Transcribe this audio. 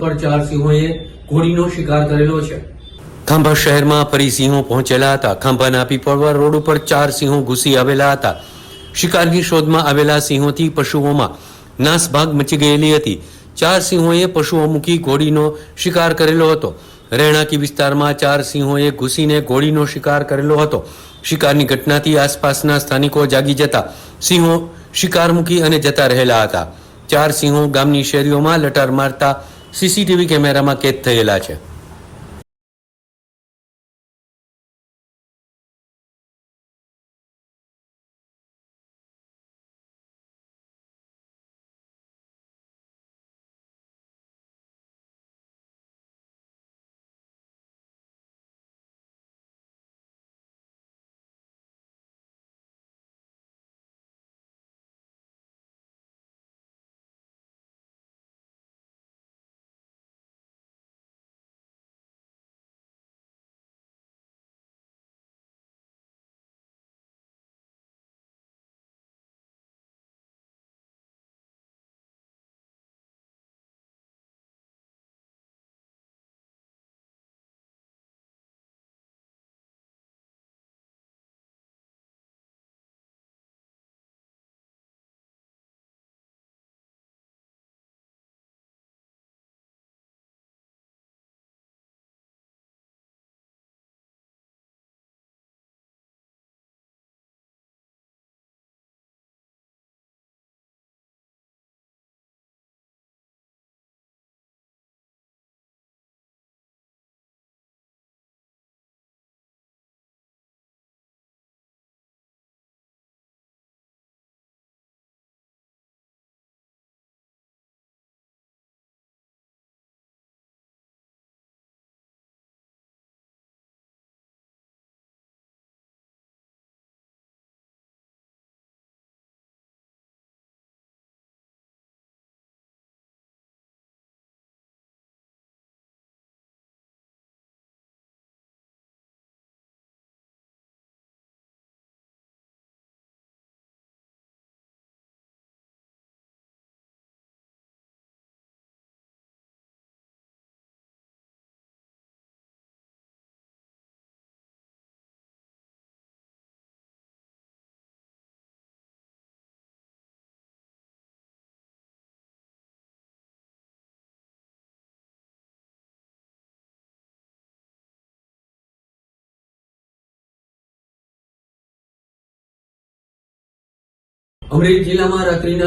પર ચાર સિંહોએ ઘોડીનો શિકાર કરેલો છે. ખાંભા શહેરમાં ફરી સિંહો પહોંચેલા હતા. ખાંભાના પીપળવા રોડ ઉપર ચાર સિંહો ઘૂસી આવેલા હતા. શિકારની શોધમાં આવેલા સિંહોથી પશુઓમાં નાસભાગ મચી ગયેલી હતી. ચાર સિંહોએ પશુઓ મૂકી ઘોડીનો શિકાર કરેલો હતો. રહેણાંકી વિસ્તારમાં ચાર સિંહોએ ઘૂસીને ઘોડીનો શિકાર કરેલો હતો. શિકારની ઘટનાથી આસપાસના સ્થાનિકો જાગી જતા. સિંહો શિકાર મૂકી અને જતા રહેલા હતા. ચાર સિંહો ગામની શેરીઓમાં લટાર મારતા સીસીટીવી કેમેરામાં કેદ થયેલા છે. અમરેલી જિલ્લામાં રાત્રિના